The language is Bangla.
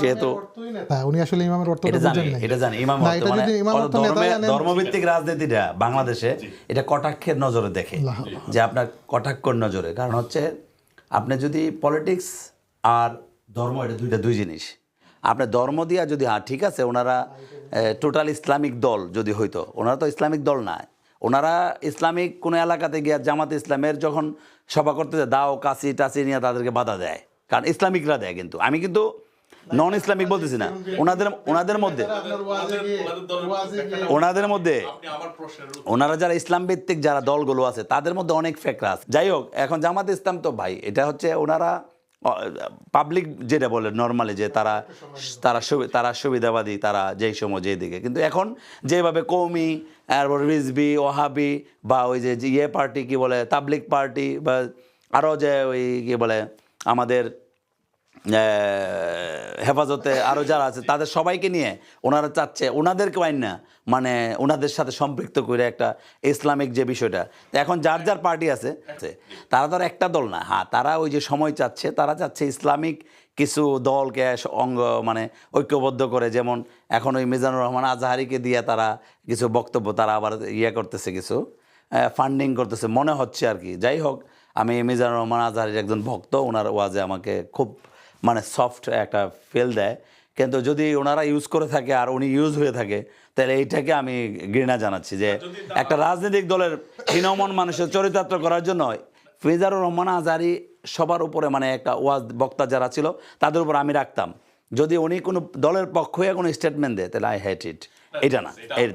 যেহেতু উনি আসলে ইমামের অর্থটা বুঝেন নাই। এটা জানি ইমাম অর্থ মানে ইমাম অর্থ জানেন- ধর্মভিত্তিক রাজনীতিটা বাংলাদেশে এটা কটাক্ষের নজরে দেখে যে আপনার কটাক্ষর নজরে। কারণ হচ্ছে আপনি যদি পলিটিক্স আর ধর্ম এটা দুইটা দুই জিনিস। আপনি ধর্ম দিয়া যদি হ্যাঁ ঠিক আছে ওনারা টোটাল ইসলামিক দল যদি হইতো ওনারা তো ইসলামিক দল না। ওনারা ইসলামিক কোনো এলাকাতে গিয়ে জামাত ইসলামের যখন সভা করতে যায় দাও কাশি টাসি নিয়ে তাদেরকে বাধা দেয়। কারণ ইসলামিকরা দেয় কিন্তু। আমি কিন্তু নন ইসলামিক বলতেছি না। ওনাদের ওনাদের মধ্যে ওনাদের মধ্যে ওনারা যারা ইসলাম ভিত্তিক যারা দলগুলো আছে তাদের মধ্যে অনেক ফেকরা আছে। যাই হোক এখন জামাত ইসলাম তো ভাই এটা হচ্ছে ওনারা পাবলিক যেটা বলে নর্মালি যে তারা তারা তারা সুবিধাবাদী তারা যেই সময় যেই দিকে। কিন্তু এখন যেভাবে কৌমি তারপর রিজবি ওহাবি বা ওই যে যে ইয়ে পার্টি কি বলে তাবলিক পার্টি বা আরও যে ওই কি বলে আমাদের হেফাজতে আরও যারা আছে, তাদের সবাইকে নিয়ে ওনারা চাচ্ছে, ওনাদেরকে আইন না মানে ওনাদের সাথে সম্পৃক্ত করে একটা ইসলামিক যে বিষয়টা। এখন যার যার পার্টি আছে তারা তো একটা দল না। হ্যাঁ তারা ওই যে সময় চাচ্ছে, তারা চাচ্ছে ইসলামিক কিছু দলকে অঙ্গ মানে ঐক্যবদ্ধ করে, যেমন এখন ওই মিজানুর রহমান আজহারিকে দিয়ে তারা কিছু বক্তব্য, তারা আবার ইয়ে করতেছে কিছু ফান্ডিং করতেছে, মনে হচ্ছে আর কি। যাই হোক, আমি মিজানুর রহমান আজহারির একজন ভক্ত, ওনার ওয়াজে আমাকে খুব মানে সফট একটা ফেল দেয়। কিন্তু যদি ওনারা ইউজ করে থাকে আর উনি ইউজ হয়ে থাকে তাহলে এইটাকে আমি ঘৃণা জানাচ্ছি যে একটা রাজনৈতিক দলের হীনমন মানুষের চরিতার্থ করার জন্য ফিজারুর রহমান আজারি সবার উপরে মানে একটা ওয়াজ বক্তা যারা ছিল তাদের উপর আমি রাখতাম। যদি উনি কোনো দলের পক্ষ হয়ে কোনো স্টেটমেন্ট দেয় তাহলে আই হেট ইট এটা না এর